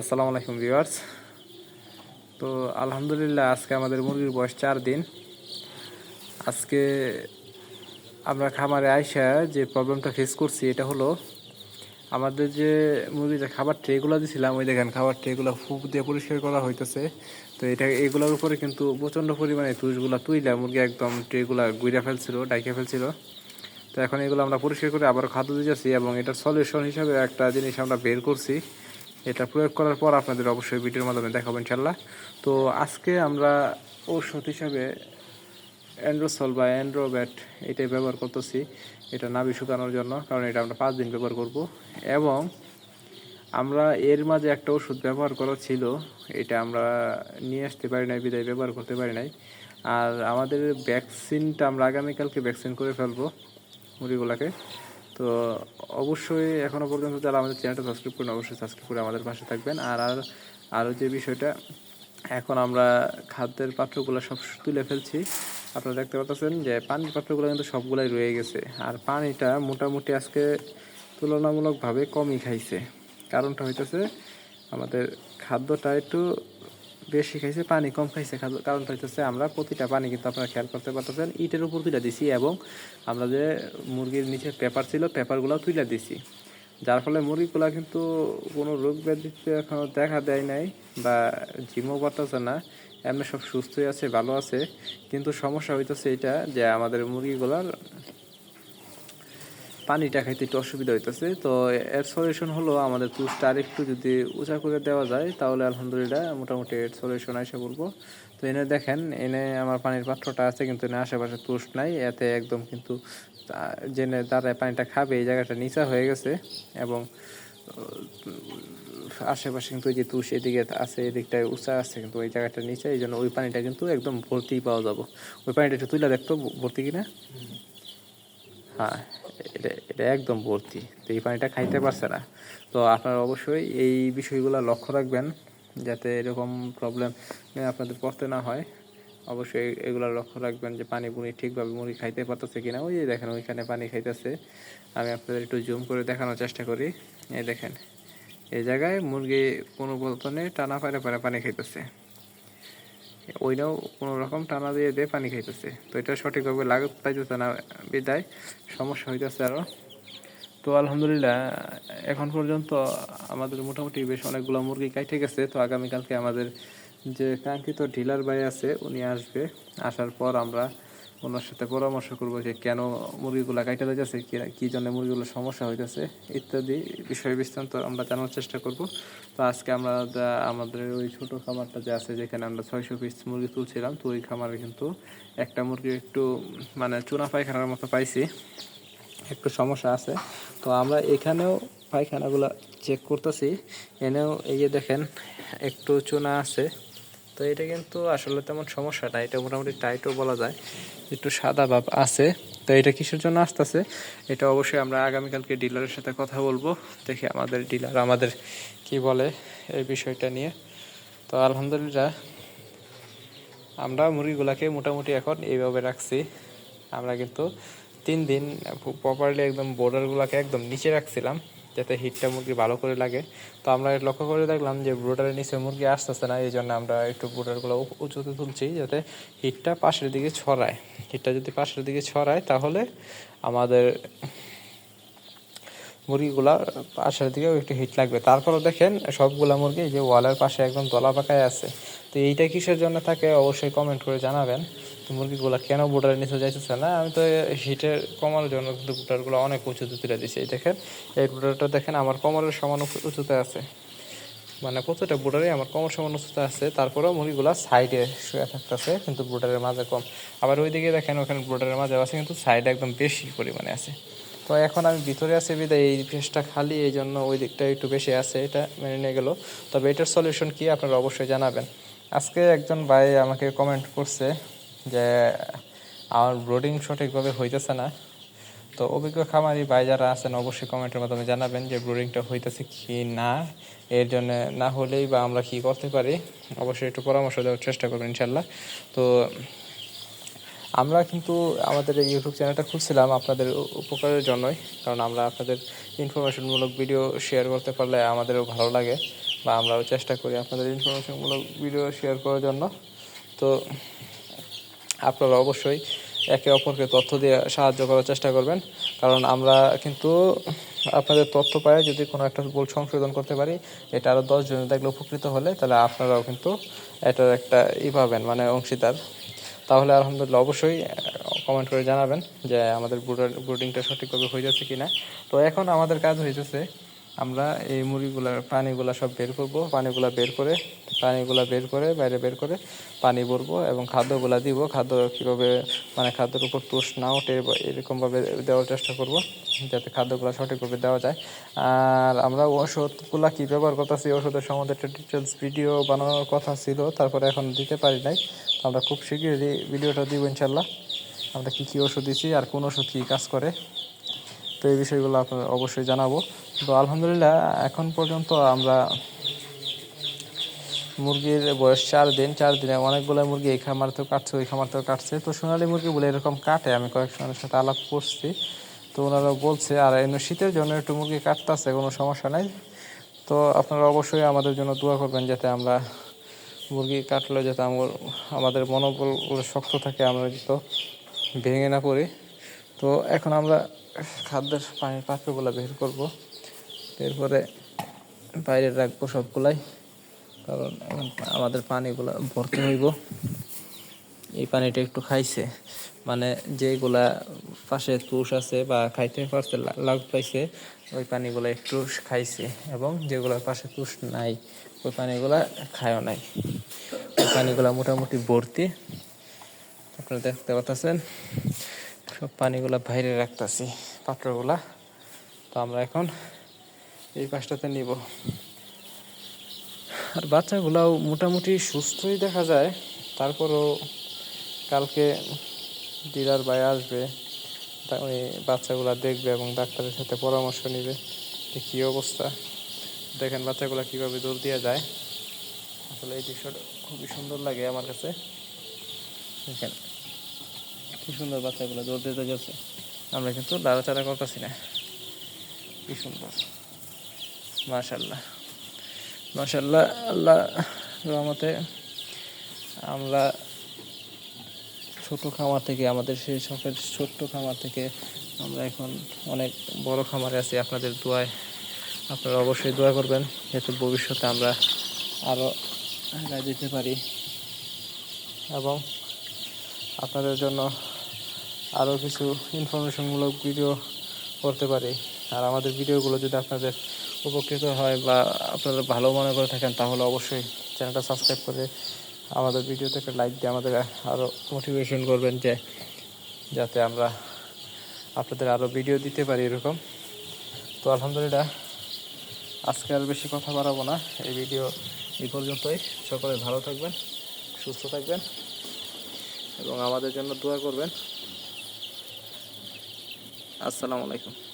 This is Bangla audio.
আসসালামু আলাইকুম ভিউয়ার্স। তো আলহামদুলিল্লাহ, আজকে আমাদের মুরগির বয়স চার দিন। আজকে আমরা খামারে আইসা যে প্রবলেমটা ফেস করছি, এটা হলো আমাদের যে মুরগির যে খাবার ট্রেগুলো দিয়েছিলাম ওই দেখেন খাবার ট্রেগুলো ফুপ দিয়ে পরিষ্কার করা হইতেছে। তো এটা, এগুলোর উপরে কিন্তু প্রচণ্ড পরিমাণে তুষগুলো তুইলা মুরগি একদম ট্রেগুলো গুইরা ফেলছিল, ডাইকে ফেলছিল। তো এখন এগুলো আমরা পরিষ্কার করে আবার খাদ্য দিয়েছি এবং এটার সলিউশন হিসাবে একটা জিনিস আমরা বের করছি। এটা প্রয়োগ করার পর আপনাদের অবশ্যই ভিডিওর মাধ্যমে দেখাবো ইনশাল্লাহ তো আজকে আমরা ঔষধ হিসাবে অ্যান্ড্রোসল বা অ্যান্ড্রোব্যাট এটাই ব্যবহার করতেছি। এটা নাভি শুকানোর জন্য, কারণ এটা আমরা পাঁচ দিন ব্যবহার করব। এবং আমরা এর মাঝে একটা ওষুধ ব্যবহার করা ছিল, এটা আমরা নিয়ে আসতে পারি নাই, বিদায় ব্যবহার করতে পারি নাই। আর আমাদের ভ্যাকসিনটা আমরা আগামীকালকে ভ্যাকসিন করে ফেলব মুরগিগুলাকে। তো অবশ্যই এখনও পর্যন্ত যারা আমাদের চ্যানেলটা সাবস্ক্রাইব করেন, অবশ্যই সাবস্ক্রাইব করে আমাদের পাশে থাকবেন। আর আর আরও যে বিষয়টা, এখন আমরা খাদ্যের পাত্রগুলো সব তুলে ফেলছি। আপনারা দেখতে পাচ্ছেন যে পানির পাত্রগুলো কিন্তু সবগুলাই রয়ে গেছে। আর পানিটা মোটামুটি আজকে তুলনামূলকভাবে কমই খাইছে। কারণটা হইতেছে আমাদের খাদ্যটা একটু বেশি খাইছে পানি কম খাইছে। কারণটা হইতেছে আমরা প্রতিটা পানি কিন্তু আপনারা খেয়াল করতে পারতেছেন, ইটের উপর তুলে দিছি এবং আমরা যে মুরগির নিচে পেপার ছিল পেপারগুলো তুলে দিছি। যার ফলে মুরগিগুলা কিন্তু কোনো রোগ ব্যাধিতে এখনও দেখা দেয় নাই বা জিমও করতেছে না, এমনি সব সুস্থই আছে, ভালো আছে। কিন্তু সমস্যা হইতেছে এটা যে আমাদের মুরগিগুলার পানিটা খাইতে একটু অসুবিধা হইতেছে। তো এর সলিউশন হলো আমাদের তুষটা আর একটু যদি উঁচা করে দেওয়া যায়, তাহলে আলহামদুলিল্লাহ মোটামুটি এর সলিউশন এসে বলব। তো এনে দেখেন, এনে আমার পানির পাত্রটা আছে কিন্তু এনে আশেপাশে তুষ নাই। এতে একদম কিন্তু জেনে দাঁড়ায় পানিটা খাবে, এই জায়গাটা নিচা হয়ে গেছে এবং আশেপাশে কিন্তু ওই যে তুষ এদিকে আছে এদিকটায় উঁচা আছে কিন্তু ওই জায়গাটা নিচে এই জন্য ওই পানিটা কিন্তু একদম ভর্তি পাওয়া যাব। ওই পানিটা একটু তুলে দেখতো ভর্তি কিনা? হ্যাঁ এটা এটা একদম ভর্তি। তো এই পানিটা খাইতে পারছে না। তো আপনারা অবশ্যই এই বিষয়গুলো লক্ষ্য রাখবেন, যাতে এরকম প্রবলেম আপনাদের পড়তে না হয়। অবশ্যই এগুলো লক্ষ্য রাখবেন যে পানি পুনি ঠিকভাবে মুরগি খাইতে পারতেছে কিনা। ওই দেখেন, ওইখানে পানি খাইতেছে। আমি আপনাদের একটু জুম করে দেখানোর চেষ্টা করি। এই দেখেন, এই জায়গায় মুরগি কোনো বর্তনে টানা পারে পারে পানি খাইতেছে। ওইটাও কোনো রকম টানা দিয়ে দিয়ে পানি খাইতেছে। তো এটা সঠিকভাবে লাগত পাইতেছে না বিদায়, সমস্যা হইতেছে আরও তো আলহামদুলিল্লাহ, এখন পর্যন্ত আমাদের মোটামুটি বেশ অনেকগুলো মুরগি কাইটে গেছে। তো আগামীকালকে আমাদের যে কাঙ্ক্ষিত ডিলার ভাই আছে, উনি আসবে। আসার পর আমরা ওনার সাথে পরামর্শ করব যে কেন মুরগিগুলো কাইটে যাচ্ছে কি জন্য মুরগিগুলো সমস্যা হইতেছে, ইত্যাদি বিষয় বিস্তারিত আমরা জানার চেষ্টা করব। তো আজকে আমরা আমাদের ওই ছোট খামারটা যে আছে, যেখানে আমরা ছয়শো পিস মুরগি তুলছিলাম, তো ওই খামারে কিন্তু একটা মুরগি একটু মানে চুনা পায়খানার মতো পাইছি, একটু সমস্যা আছে। তো আমরা এখানেও পায়খানাগুলো চেক করতেছি, এনেও এই যে দেখেন, একটু চুনা আছে। তো এটা কিন্তু আসলে তেমন সমস্যা না, এটা মোটামুটি টাইটও বলা যায়, একটু সাদা ভাব আছে। তো এটা কিসের জন্য আসতেছে? এটা অবশ্যই আমরা আগামীকালকে ডিলারের সাথে কথা বলব, দেখি আমাদের ডিলার আমাদের কি বলে এই বিষয়টা নিয়ে। তো আলহামদুলিল্লাহ, আমরা মুরগিগুলাকে মোটামুটি এখন এইভাবে রাখছি। আমরা কিন্তু তিন দিন প্রপারলি একদম বোর্ডারগুলোকে একদম নিচে রাখছিলাম। যাতে হিটটা মুরগি ভালো করে লাগে। তো আমরা লক্ষ্য করে দেখলাম যে ব্রোডারের নিচে মুরগি আসতেছে না, এই জন্য আমরা একটু ব্রোডারগুলো উঁচুতে তুলছি যাতে হিটটা পাশের দিকে ছড়ায়। হিটটা যদি পাশের দিকে ছড়ায়, তাহলে আমাদের মুরগিগুলা পাশের দিকেও একটু হিট লাগবে। তারপরে দেখেন সবগুলা মুরগি যে ওয়ালের পাশে একদম দলা পাকায় আছে। তো এইটা কিসের জন্য থাকে, অবশ্যই কমেন্ট করে জানাবেন। মুরগিগুলা কেন বুটারের নিচে যাইতেছে? না, আমি তো হিটের কমানোর জন্য কিন্তু বুটারগুলো অনেক উঁচুতে তুলে দিছি। এই দেখেন, এই বুটারটা দেখেন, আমার কোমরের সমান উঁচুতে আছে। মানে প্রতিটা বুটারে আমার কমর সমান উঁচুতে আছে, তারপরেও মুরগিগুলা সাইডে শুয়ে থাকতেছে, কিন্তু বুটারের মাঝে কম। আবার ওইদিকে দেখেন, ওখানে বুটারের মাঝে আছে, কিন্তু সাইডে একদম বেশি পরিমাণে আছে। তো এখন আমি ভিতরে আছি, বিদায়, এই ফেসটা খালি, এই জন্য ওই দিকটা একটু বেশি আছে, এটা মেনে নিয়ে গেল। তবে এটার সলিউশন কী আপনারা অবশ্যই জানাবেন। আজকে একজন ভাই আমাকে কমেন্ট করছে যে আমার ব্রোডিং সঠিকভাবে হইতেছে না। তো অভিজ্ঞ খামারি ভাই যারা আছেন, অবশ্যই কমেন্টের মাধ্যমে জানাবেন যে ব্রুডিংটা হইতেছে কি না। এর জন্য না হলেই বা আমরা কি করতে পারি, অবশ্যই একটু পরামর্শ দেওয়ার চেষ্টা করবেন ইনশাল্লাহ তো আমরা কিন্তু আমাদের এই ইউটিউব চ্যানেলটা খুলছিলাম আপনাদের উপকারের জন্যই, কারণ আমরা আপনাদের ইনফরমেশনমূলক ভিডিও শেয়ার করতে পারলে আমাদেরও ভালো লাগে, বা আমরাও চেষ্টা করি আপনাদের ইনফরমেশনমূলক ভিডিও শেয়ার করার জন্য। তো আপনারা অবশ্যই একে অপরকে তথ্য দিয়ে সাহায্য করার চেষ্টা করবেন। কারণ আমরা কিন্তু আপনাদের তথ্য পাই যদি কোনো একটা ভুল সংশোধন করতে পারি, এটা আরও দশজন দেখলে উপকৃত হলে তাহলে আপনারাও কিন্তু এটার একটা ই পাবেন মানে অংশীদার। তাহলে আলহামদুলিল্লাহ অবশ্যই কমেন্ট করে জানাবেন যে আমাদের ব্রুডিংটা সঠিকভাবে হয়ে যাচ্ছে কিনা। তো এখন আমাদের কাজ হয়েছে আমরা এই মুরগিগুলার পানিগুলা সব বের করব। পানিগুলা বের করে, পানিগুলা বের করে, বাইরে বের করে পানি ভরবো এবং খাদ্যগুলা দিব। খাদ্য কীভাবে মানে খাদ্যের উপর তুষ না ওঠে এরকমভাবে দেওয়ার চেষ্টা করব, যাতে খাদ্যগুলো সঠিকভাবে দেওয়া যায়। আর আমরা ওষুধগুলা কী ব্যবহার করতেছি? ওষুধের সম্বন্ধে একটা ডিটেলস ভিডিও বানানোর কথা ছিল, তারপরে এখন দিতে পারি নাই। আমরা খুব শীঘ্রই ভিডিওটা দিব ইনশাল্লাহ আমরা কী কী ওষুধ দিচ্ছি আর কোন ওষুধ কী কাজ করে? তো এই বিষয়গুলো আপনার অবশ্যই জানাব। তো আলহামদুলিল্লাহ, এখন পর্যন্ত আমরা মুরগির বয়স চার দিন, চার দিনে অনেকগুলো মুরগি এই খামার থেকে কাটছে, ওই খামার থেকে কাটছে। তো সোনালি মুরগি বলে এরকম কাটে, আমি কয়েকজনের সাথে আলাপ করছি। তো ওনারা বলছে, আর এমনি শীতের জন্য একটু মুরগি কাটতেছে, কোনো সমস্যা নাই। তো আপনারা অবশ্যই আমাদের জন্য দোয়া করবেন যাতে আমরা মুরগি কাটলে যাতে আমার, আমাদের মনোবল শক্ত থাকে, আমরা যত ভেঙে না পড়ি। তো এখন আমরা খাদ্যের পানির পাত্রগুলো বের করব। বের করে বাইরে রাখব সবগুলাই, কারণ এখন আমাদের পানিগুলো ভর্তি হইব। এই পানিটা একটু খাইছে মানে যেগুলা পাশে তুষ আছে বা খাইতে পারছে লাভ পাইছে, ওই পানিগুলো একটু খাইছে এবং যেগুলোর পাশে তুষ নাই, ওই পানিগুলা খায়ও নাই। ওই পানিগুলা মোটামুটি ভর্তি। আপনারা দেখতে পাচ্ছেন, সব পানিগুলা বাইরে রাখতেছি, পাত্রগুলা। তো আমরা এখন এই পাশটাতে নিব। আর বাচ্চাগুলাও মোটামুটি সুস্থই দেখা যায়। তারপরও কালকে ডিলার ভাই আসবে ওই বাচ্চাগুলা দেখবে এবং ডাক্তারের সাথে পরামর্শ নেবে যে কী অবস্থা। দেখেন বাচ্চাগুলা কীভাবে দৌড় দিয়ে যায়। আসলে এই দৃশ্যটা খুবই সুন্দর লাগে আমার কাছে। দেখেন কী সুন্দর বাচ্চাগুলো দৌড় দিতে যাচ্ছে। আমরা কিন্তু লাড়াচাড়া করতেছি না। কি সুন্দর। মাশাল্লাহ মাশাল্লাহ আল্লাহ রহমতে আমরা ছোট খামার থেকে, আমাদের সেই শখের ছোট্ট খামার থেকে আমরা এখন অনেক বড় খামারে আছি। আপনাদের দোয়ায় আপনারা অবশ্যই দোয়া করবেন যাতে ভবিষ্যতে আমরা আরও আগায় যেতে পারি। এবং আপনাদের জন্য আরও কিছু ইনফরমেশনমূলক ভিডিও করতে পারি। আর আমাদের ভিডিওগুলো যদি আপনাদের উপকৃত হয় বা আপনারা ভালো মনে করে থাকেন, তাহলে অবশ্যই চ্যানেলটা সাবস্ক্রাইব করে আমাদের ভিডিওতে একটা লাইক দিয়ে আমাদের আরও মোটিভেশন করবেন যে যাতে আমরা আপনাদের আরও ভিডিও দিতে পারি এরকম। তো আলহামদুলিল্লাহ, আজকে আর বেশি কথা বাড়াবো না। এই ভিডিও এই পর্যন্তই। সকলে ভালো থাকবেন, সুস্থ থাকবেন এবং আমাদের জন্য দোয়া করবেন। আসসালামু আলাইকুম।